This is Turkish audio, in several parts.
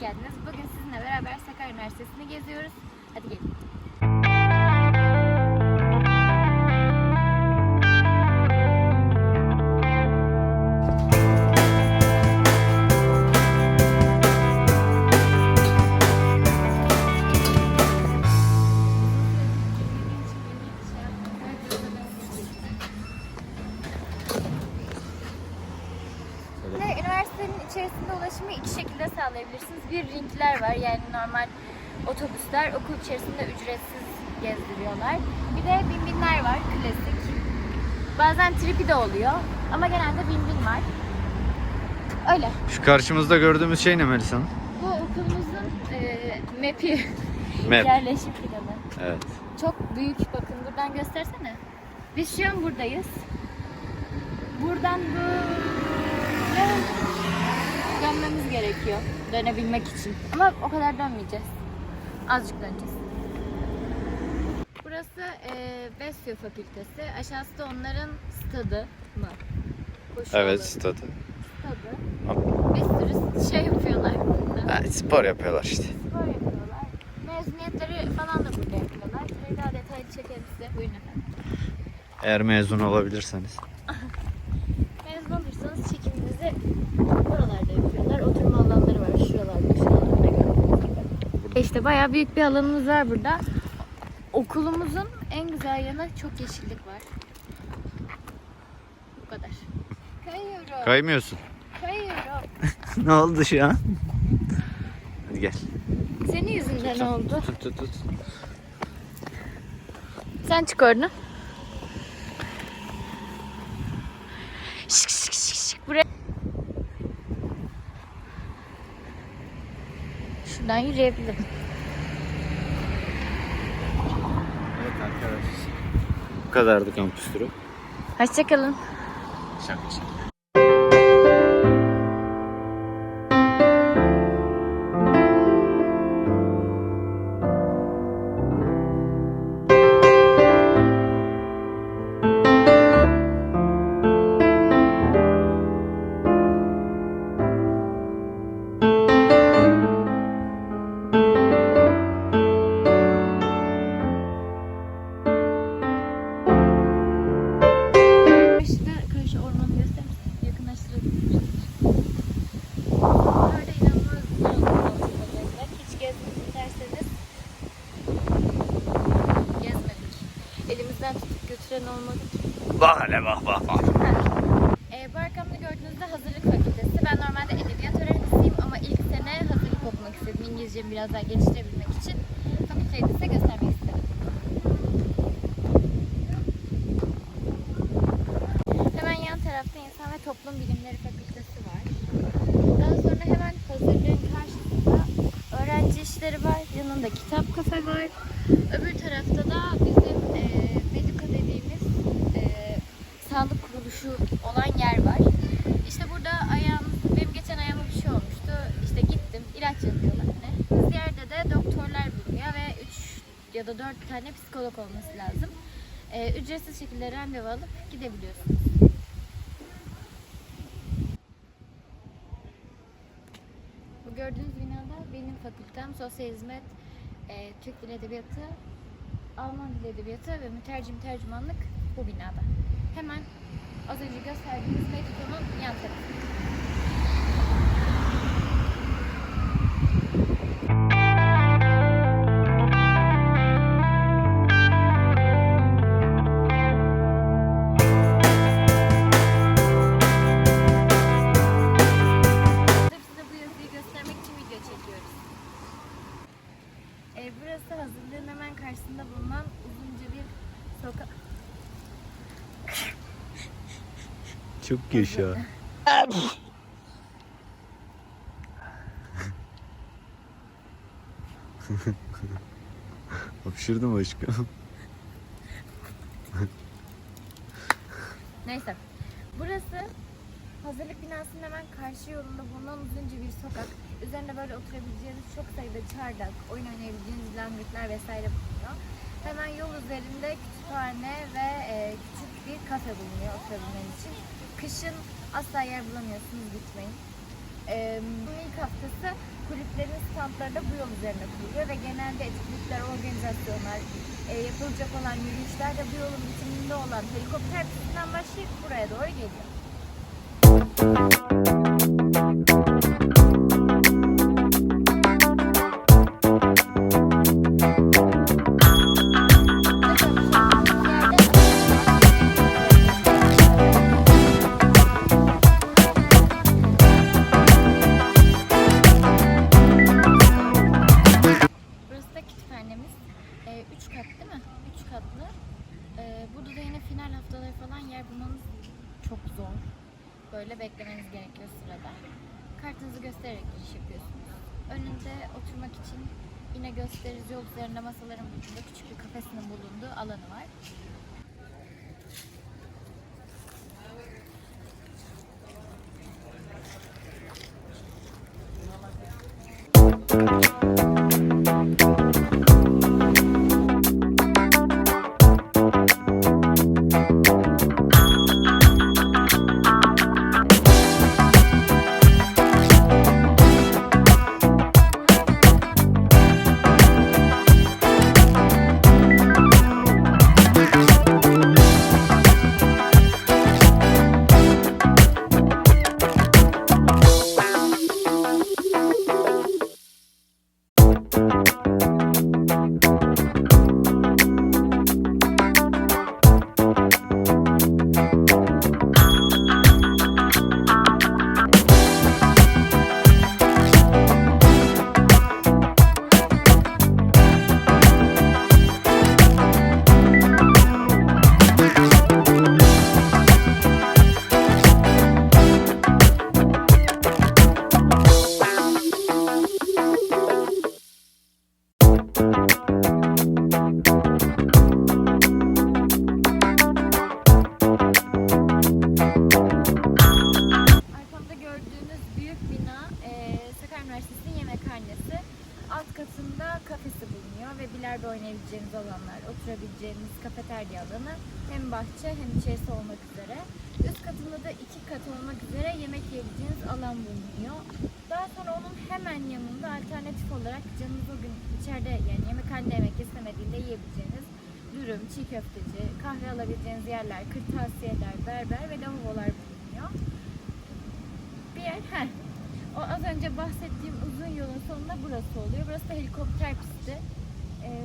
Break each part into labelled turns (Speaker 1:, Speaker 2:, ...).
Speaker 1: geldiniz. Bugün sizinle beraber Sakarya Üniversitesi'ni geziyoruz. Hadi gelin. İçerisinde ulaşımı iki şekilde sağlayabilirsiniz. Bir ringler var yani normal otobüsler okul içerisinde ücretsiz gezdiriyorlar. Bir de binbinler var klasik. Bazen tripi de oluyor ama genelde binbin var. Öyle.
Speaker 2: Şu karşımızda gördüğümüz şey ne Melisa Hanım?
Speaker 1: Bu okulumuzun e, map'i
Speaker 2: Map.
Speaker 1: yerleşim planı.
Speaker 2: Evet.
Speaker 1: Çok büyük bakın buradan göstersene. Biz şu an buradayız. Buradan böyle dönmemiz gerekiyor dönebilmek için. Ama o kadar dönmeyeceğiz. Azıcık döneceğiz. Burası e, Besyo Fakültesi. Aşağısı da onların stadı mı? Koşu
Speaker 2: Evet
Speaker 1: alanı.
Speaker 2: stadı.
Speaker 1: Stadı. Bir sürü şey yapıyorlar burada.
Speaker 2: Ha, spor yapıyorlar işte.
Speaker 1: Spor yapıyorlar. Mezuniyetleri falan da burada yapıyorlar. Şöyle daha detaylı çekelim size. Buyurun efendim.
Speaker 2: Eğer mezun olabilirseniz.
Speaker 1: Mezun olursanız çekiminizi buralarda yapıyorlar. Oturma alanları var. Şuralarda, şuralarda gördüğünüz gibi. İşte bayağı büyük bir alanımız var burada. Okulumuzun en güzel yanı çok yeşillik var. Bu kadar. Kayıyorum.
Speaker 2: Kaymıyorsun.
Speaker 1: Kayıyorum.
Speaker 2: ne oldu şu an? Hadi gel.
Speaker 1: Senin yüzünden oldu.
Speaker 2: Tut tut tut.
Speaker 1: Sen çık oradan. Şuradan yürüyebilirim.
Speaker 2: Evet arkadaşlar. Bu kadardı kampüs turu.
Speaker 1: Hoşçakalın.
Speaker 2: Şaka şaka.
Speaker 1: Elimizden tutup götüren olmadı ki.
Speaker 2: Bak hele bak bak bak.
Speaker 1: Ee, bu arkamda gördüğünüzde hazırlık fakültesi. Ben normalde edebiyat öğrencisiyim ama ilk sene hazırlık okumak istedim. İngilizcemi biraz daha geliştirebilmek için. Fakülteyi de size göstermek istedim. Hemen yan tarafta İnsan ve Toplum Bilimleri Fakültesi var. Daha sonra hemen hazırlığın karşısında öğrenci işleri var. Yanında kitap kafe var. Öbür tarafta da bizim e, Medika dediğimiz e, kuruluşu olan yer var. İşte burada ayağım, benim geçen ayağıma bir şey olmuştu. İşte gittim, ilaç yazıyorlar ne. Ziyarede de doktorlar bulunuyor ve 3 ya da 4 tane psikolog olması lazım. Ee, ücretsiz şekilde randevu alıp gidebiliyorsunuz. Bu gördüğünüz binada benim fakültem Sosyal Hizmet, e, Türk Dil Edebiyatı, Alman Dil Edebiyatı ve Mütercim Tercümanlık bu binada. Hemen az önce gösterdiğimiz Mediko'nun yan tarafı.
Speaker 2: Çok yaşa. Hapşırdım aşkım.
Speaker 1: Neyse. Burası hazırlık binasının hemen karşı yolunda bulunan uzunca bir sokak. Üzerinde böyle oturabileceğiniz çok sayıda çardak, oyun oynayabileceğiniz langırtlar vesaire bulunuyor. Hemen yol üzerinde kütüphane ve e, küçük bir kafe bulunuyor oturabilmeniz için. Kışın asla yer bulamıyorsunuz gitmeyin. Ee, ilk haftası kulüplerin standları da bu yol üzerine kuruluyor ve genelde etkinlikler, organizasyonlar, e, yapılacak olan yürüyüşler de bu yolun bitiminde olan helikopter pistinden başlayıp buraya doğru geliyor. Çok zor. Böyle beklemeniz gerekiyor sırada. Kartınızı göstererek giriş yapıyorsunuz. Önünde oturmak için yine gösterici yol üzerinde masaların bulunduğu küçük bir kafesinin bulunduğu alanı var. Alt katında kafesi bulunuyor ve bilardo oynayabileceğiniz alanlar, oturabileceğiniz kafeterya alanı hem bahçe hem içerisi olmak üzere. Üst katında da iki kat olmak üzere yemek yiyebileceğiniz alan bulunuyor. Daha sonra onun hemen yanında alternatif olarak canınız o gün içeride yani yemekhanede yemek istemediğinde yiyebileceğiniz dürüm, çiğ köfteci, kahve alabileceğiniz yerler, kırtasiyeler, berber ve lavabolar bulunuyor bir yer. Heh. O az önce bahsettiğim uzun yolun sonunda burası oluyor. Burası da helikopter pisti. Ee,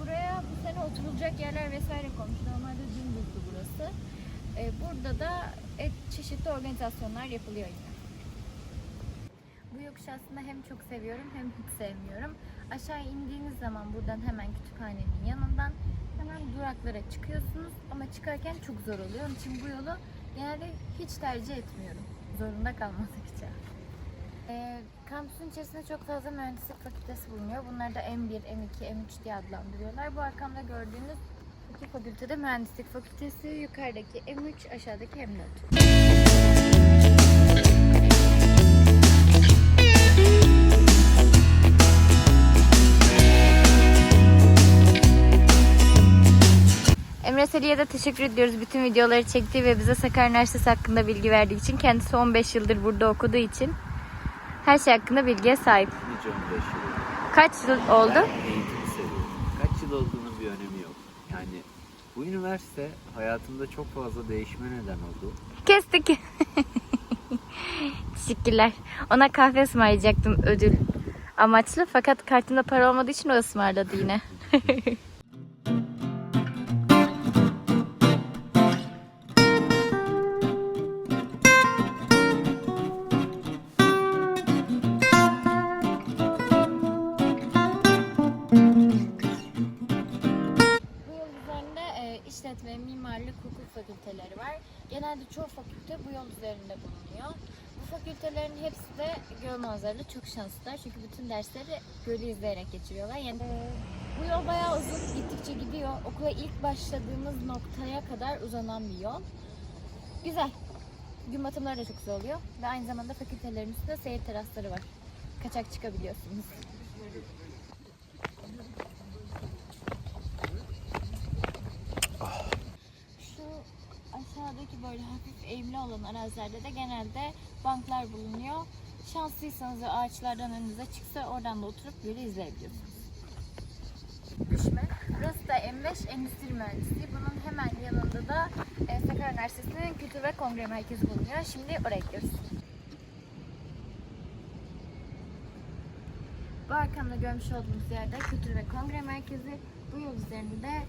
Speaker 1: buraya bu sene oturulacak yerler vesaire konmuş. Normalde dümdüzdü burası. Ee, burada da et, çeşitli organizasyonlar yapılıyor yine. Bu yokuşu aslında hem çok seviyorum hem hiç sevmiyorum. Aşağı indiğiniz zaman buradan hemen kütüphanenin yanından hemen duraklara çıkıyorsunuz. Ama çıkarken çok zor oluyor. Onun için bu yolu genelde hiç tercih etmiyorum. Zorunda kalmadıkça. Ee, kampüsün içerisinde çok fazla mühendislik fakültesi bulunuyor. Bunları da M1, M2, M3 diye adlandırıyorlar. Bu arkamda gördüğünüz iki fakültede mühendislik fakültesi. Yukarıdaki M3, aşağıdaki M4. Emre Seli'ye de teşekkür ediyoruz bütün videoları çektiği ve bize Sakarya Üniversitesi hakkında bilgi verdiği için. Kendisi 15 yıldır burada okuduğu için her şey hakkında bilgiye sahip.
Speaker 2: Hiç 15 yıl.
Speaker 1: Kaç yıl oldu?
Speaker 2: Ben seviyorum. Kaç yıl olduğunun bir önemi yok. Yani bu üniversite hayatımda çok fazla değişime neden oldu.
Speaker 1: Kestik. Teşekkürler. Ona kahve ısmarlayacaktım ödül amaçlı. Fakat kartımda para olmadığı için o ısmarladı yine. e, işletme, mimarlık, hukuk fakülteleri var. Genelde çoğu fakülte bu yol üzerinde bulunuyor. Bu fakültelerin hepsi de göl manzaralı çok şanslılar. Çünkü bütün dersleri gölü izleyerek geçiriyorlar. Yani e, bu yol bayağı uzun gittikçe gidiyor. Okula ilk başladığımız noktaya kadar uzanan bir yol. Güzel. Gün batımları da çok güzel oluyor. Ve aynı zamanda fakültelerin üstünde seyir terasları var. Kaçak çıkabiliyorsunuz. Şu aşağıdaki böyle hafif eğimli olan arazilerde de genelde banklar bulunuyor. Şanslıysanız ve ağaçlardan önünüze çıksa oradan da oturup gölü izleyebiliyorsunuz. Düşme. Burası da M5 Endüstri Mühendisliği. Bunun hemen yanında da e, Sakarya Üniversitesi'nin Kültür ve Kongre Merkezi bulunuyor. Şimdi oraya gidiyoruz. Bu arkamda görmüş olduğunuz yerde Kültür ve Kongre Merkezi. Bu yol üzerinde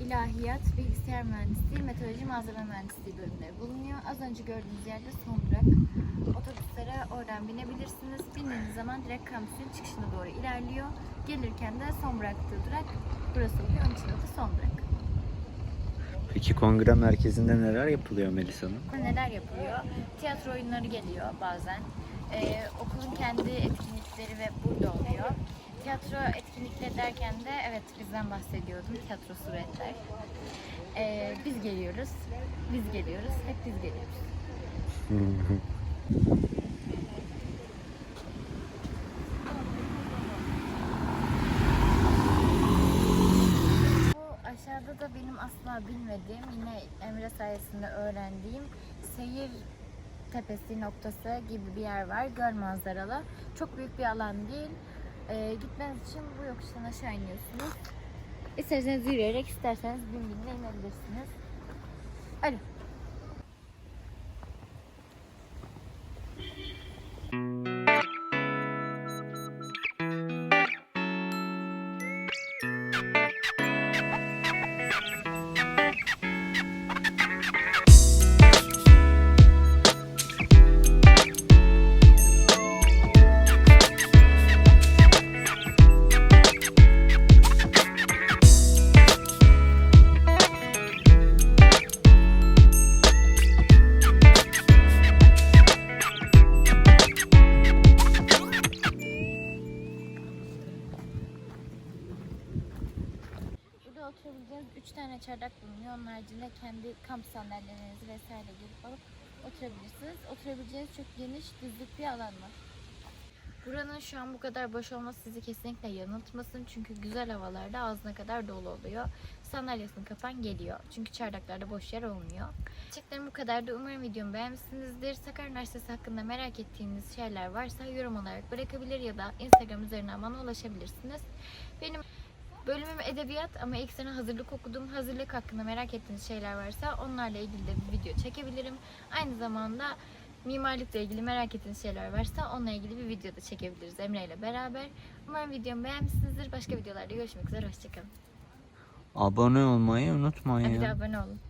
Speaker 1: İlahiyat, Bilgisayar Mühendisliği, Meteoroloji, Malzeme Mühendisliği bölümleri bulunuyor. Az önce gördüğünüz yerde son durak. Otobüslere oradan binebilirsiniz. Bindiğiniz zaman direkt kampüsün çıkışına doğru ilerliyor. Gelirken de son bıraktığı durak burası oluyor. Onun için adı son durak.
Speaker 2: Peki kongre merkezinde neler yapılıyor Melisa Hanım?
Speaker 1: Neler yapılıyor? Tiyatro oyunları geliyor bazen. Ee, okulun kendi etkinlikleri ve burada oluyor. Tiyatro etkinlikleri derken de evet bizden bahsediyordum. Tiyatro suretler. Ee, biz geliyoruz. Biz geliyoruz. Hep biz geliyoruz. Bu aşağıda da benim asla bilmediğim, yine Emre sayesinde öğrendiğim seyir tepesi noktası gibi bir yer var. Göl manzaralı. Çok büyük bir alan değil. Ee, gitmeniz için bu yokuştan aşağı iniyorsunuz. İsterseniz yürüyerek, isterseniz bin binle inebilirsiniz. Alo. Kamp sandalyelerinizi vesaire gelip alıp oturabilirsiniz. Oturabileceğiniz çok geniş düzlük bir alan var. Buranın şu an bu kadar boş olması sizi kesinlikle yanıltmasın. Çünkü güzel havalarda ağzına kadar dolu oluyor. Sandalyesini kapan geliyor. Çünkü çardaklarda boş yer olmuyor. Çeklerim bu kadardı. Umarım videomu beğenmişsinizdir. Sakarya Üniversitesi hakkında merak ettiğiniz şeyler varsa yorum olarak bırakabilir ya da Instagram üzerinden bana ulaşabilirsiniz. Benim Bölümüm edebiyat ama ilk sene hazırlık okudum. Hazırlık hakkında merak ettiğiniz şeyler varsa onlarla ilgili de bir video çekebilirim. Aynı zamanda mimarlıkla ilgili merak ettiğiniz şeyler varsa onunla ilgili bir video da çekebiliriz Emre ile beraber. Umarım videomu beğenmişsinizdir. Başka videolarda görüşmek üzere. Hoşçakalın.
Speaker 2: Abone olmayı unutmayın.
Speaker 1: Hadi de abone olun.